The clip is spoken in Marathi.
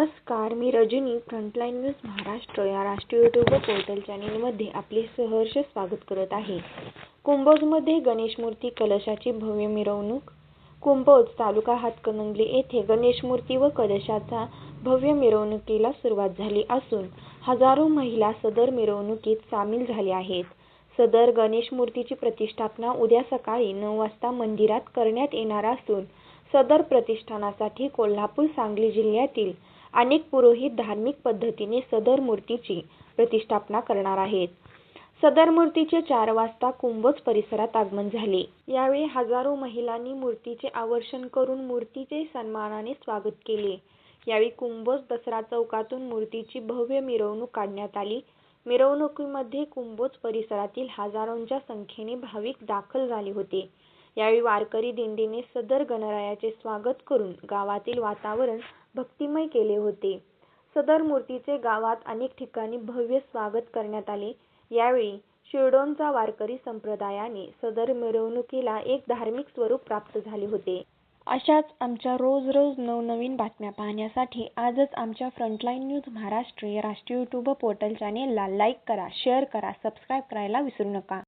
नमस्कार मी रजनी फ्रंटलाईन्यूज महाराष्ट्र या राष्ट्रीय यूट्यूब पोर्टल चॅनेलमध्ये आपले सहर्ष स्वागत करत आहे. कुंभोजमध्ये गणेश मूर्ती कलशाची भव्य मिरवणूक कुंभोज तालुका हातकणंगले येथे गणेश मूर्ती व कलशाचा भव्य मिरवणुकीला सुरुवात झाली असून हजारो महिला सदर मिरवणुकीत सामील झाल्या आहेत. सदर गणेश मूर्तीची प्रतिष्ठापना उद्या सकाळी नऊ वाजता मंदिरात करण्यात येणार असून सदर प्रतिष्ठानासाठी कोल्हापूर सांगली जिल्ह्यातील अनेक पुरोहित धार्मिक पद्धतीने सदर मूर्तीची प्रतिष्ठापना करणार आहेत. सदर मूर्तीचे चार वाजता कुंभोज परिसरात आगमन झाले. यावेळी हजारो महिलांनी मूर्तीचे आवर्षण करून मूर्तीचे सन्मानाने स्वागत केले. यावेळी कुंभोज दसरा चौकातून मूर्तीची भव्य मिरवणूक काढण्यात आली. मिरवणुकीमध्ये कुंभोज परिसरातील हजारोंच्या संख्येने भाविक दाखल झाले होते. यावेळी वारकरी दिंडीने सदर गणरायाचे स्वागत करून गावातील वातावरण भक्तिमय केले होते. सदर मूर्तीचे गावात अनेक ठिकाणी भव्य स्वागत करण्यात आले. यावेळी शिरडोनचा वारकरी संप्रदायाने सदर मिरवणुकीला एक धार्मिक स्वरूप प्राप्त झाले होते. अशाच आमच्या रोज रोज नवनवीन बातम्या पाहण्यासाठी आजच आमच्या फ्रंटलाईन न्यूज महाराष्ट्र या राष्ट्रीय यूट्यूब पोर्टल चॅनेलला लाईक करा शेअर करा सबस्क्राईब करायला विसरू नका.